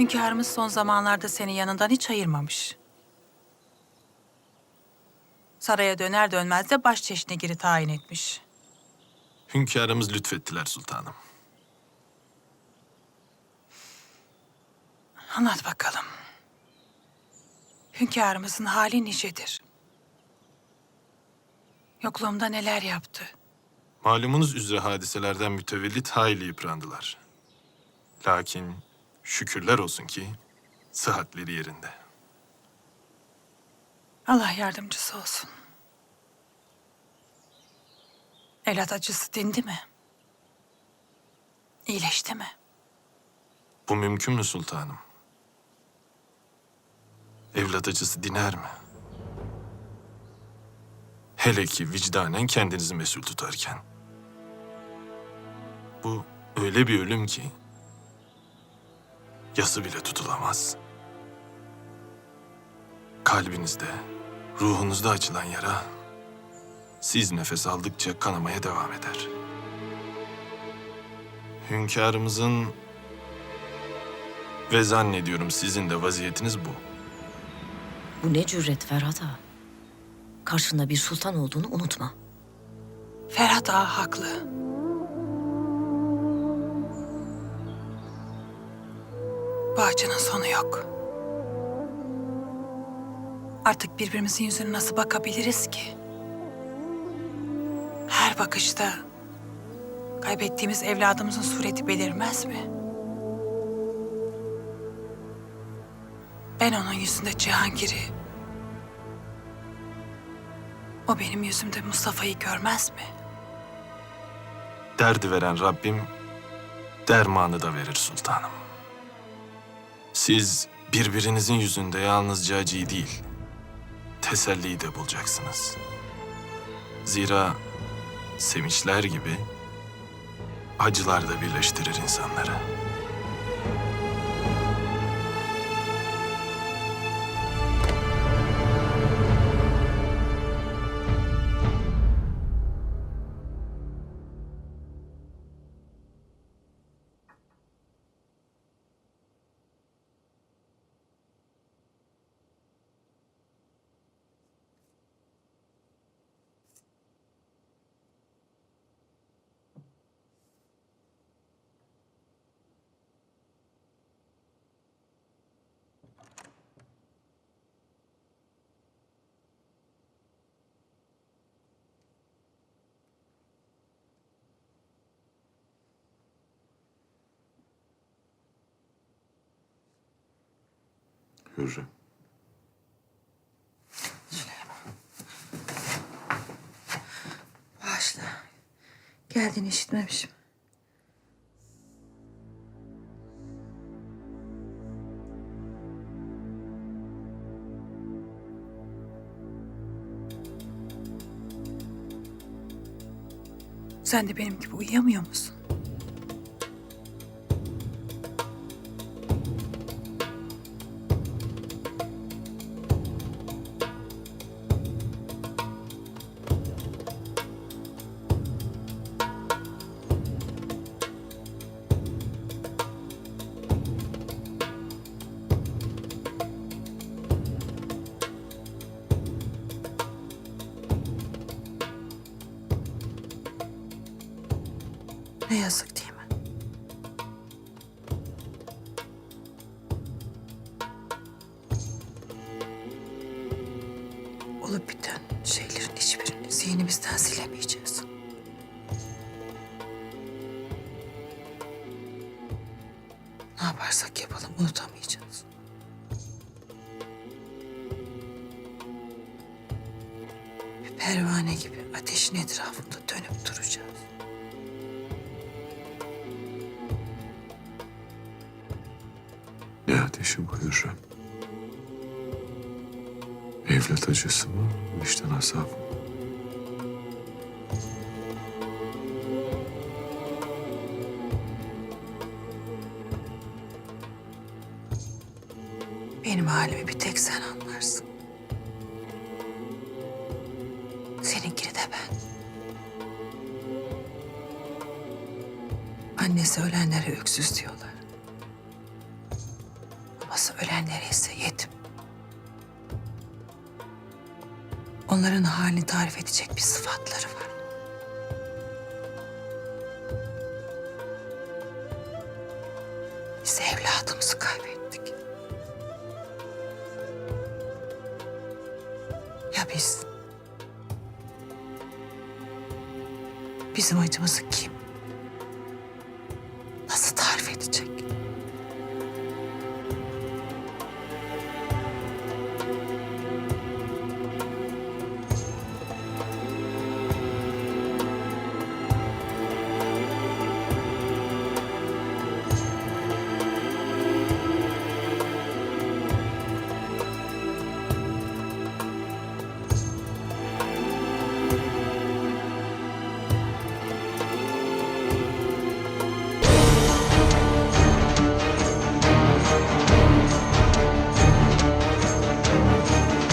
Hünkârımız son zamanlarda seni yanından hiç ayırmamış. Saraya döner dönmez de baş çeşnigiri tayin etmiş. Hünkârımız lütfettiler sultanım. Anlat bakalım. Hünkârımızın hali nicedir? Yokluğumda neler yaptı? Malumunuz üzere hadiselerden mütevellit hayli yıprandılar. Lakin şükürler olsun ki sıhhatleri yerinde. Allah yardımcısı olsun. Evlat acısı dindi mi? İyileşti mi? Bu mümkün mü sultanım? Evlat acısı diner mi? Hele ki vicdanen kendinizi mesul tutarken. Bu öyle bir ölüm ki yası bile tutulamaz. Kalbinizde, ruhunuzda açılan yara siz nefes aldıkça kanamaya devam eder. Hünkârımızın ve zannediyorum sizin de vaziyetiniz bu. Bu ne cüret Ferhat ağa. Karşında bir sultan olduğunu unutma. Ferhat Ağa haklı. Bu acının sonu yok. Artık birbirimizin yüzüne nasıl bakabiliriz ki? Her bakışta kaybettiğimiz evladımızın sureti belirmez mi? Ben onun yüzünde Cihangir'i, o benim yüzümde Mustafa'yı görmez mi? Derdi veren Rabbim dermanı da verir sultanım. Siz birbirinizin yüzünde yalnızca acıyı değil, teselliyi de bulacaksınız. Zira sevinçler gibi acılar da birleştirir insanları. Hürrem. Bağışla. Geldiğini işitmemişim. Sen de benim gibi uyuyamıyor musun? Ne yazık değil mi? Olup biten şeylerin hiçbirini zihnimizden silemeyeceğiz. Ne yaparsak yapalım unutamayacağız. Bir pervane gibi ateşin etrafında dönüp duracağız. Ateşi bu Hürrem? Evlat acısı mı, vicdan azabı mı? Benim halimi bir tek sen anlarsın. Seninkini de ben. Annesi ölenlere öksüz diyorlar. Olmasa ölenleri ise yetim. Onların halini tarif edecek bir sıfatları var. Biz evladımızı kaybettik. Ya biz? Bizim acımızı kim